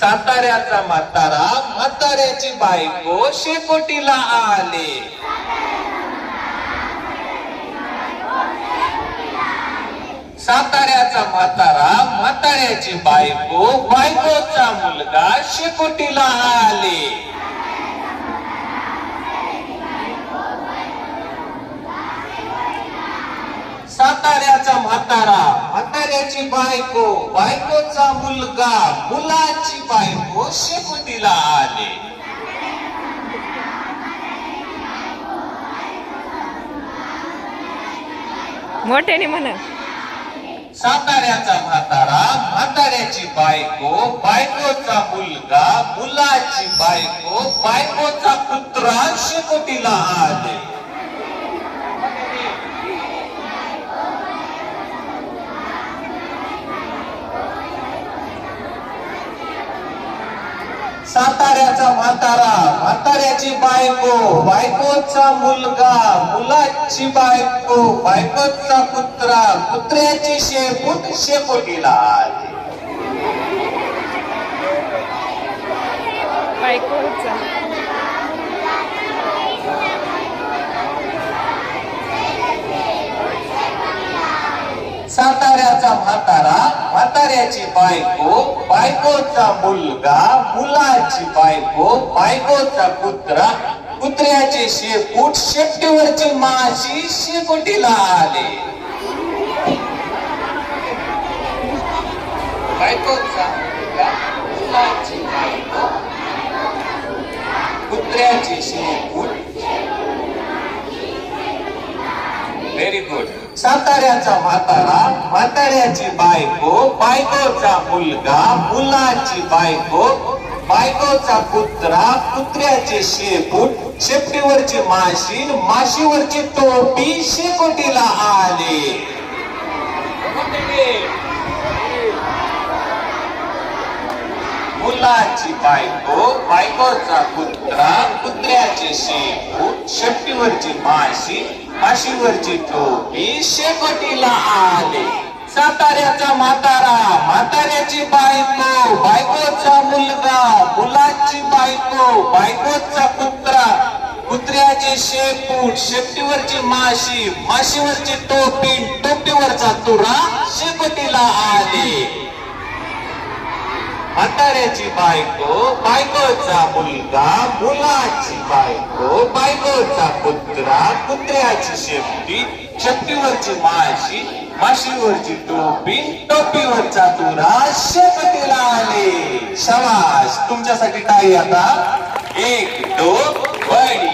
साताऱ्याचा म्हातारा म्हाताऱ्याची बायको शेकोटीला आले. साताऱ्याचा म्हातारा म्हाताऱ्याची बायको बायकोचा मुलगा शेकोटीला आले. साताऱ्याचा म्हातारा म्हाताऱ्याची बायको बायकोचा मुलगा मुलाची बायको शेकोटीला आले. मोठ्याने म्हणा. साताऱ्याचा म्हातारा म्हाताऱ्याची बायको बायकोचा मुलगा मुलाची बायको बायकोचा पुत्र शेकोटीला आले. साताऱ्याचा म्हातारा म्हाताऱ्याची बायको बायकोचा मुलगा मुलाची बायको बायकोचा पुत्रा पुत्र्याची शेपूट शेपोटीला बायकोचा. साताऱ्याचा म्हातारा म्हाताऱ्याची बायको बायकोचा मुलगा मुलाची बायको बायकोचा पुत्रा कुत्र्याचे शेपूट शेपटीवरची माशी शेकोटीला आले. बायकोचा मुलगा मुलाची बायको कुत्र्याची शेपूट व्हेरी गुड साताऱ्याचा म्हातारा म्हाताऱ्याची बायको बायकोचा मुलगा मुलाची बायको बायकोचा कुत्रा कुत्र्याचे शेपूट शेपटीवरची माशी माशीवरची टोपी शेकोटीला आले. मुलाची बायको बायकोचा कुत्रा कुत्र्याचे शेपूट शेपटीवरची माशी माशीवरची टोपी शेपटीला आले. साताऱ्याचा म्हातारा म्हाताऱ्याची बायको बायकोचा मुलगा मुलाची बायको बायकोचा कुत्रा. कुत्र्याचे शेपूट शेपटीवरची माशी माशीवरची टोपी टोपीवरचा तुरा शेपटीला आले. म्हाताऱ्याची बायको बायकोचा मुलगा मुलाची बायको बायकोचा कुत्रा कुत्र्याची शेपटी शेपटीवरची माशी माशीवरची टोपी टोपीवरचा तुरा शेपटीला आले. शबाश तुमच्यासाठी काय आता. एक दो बढिया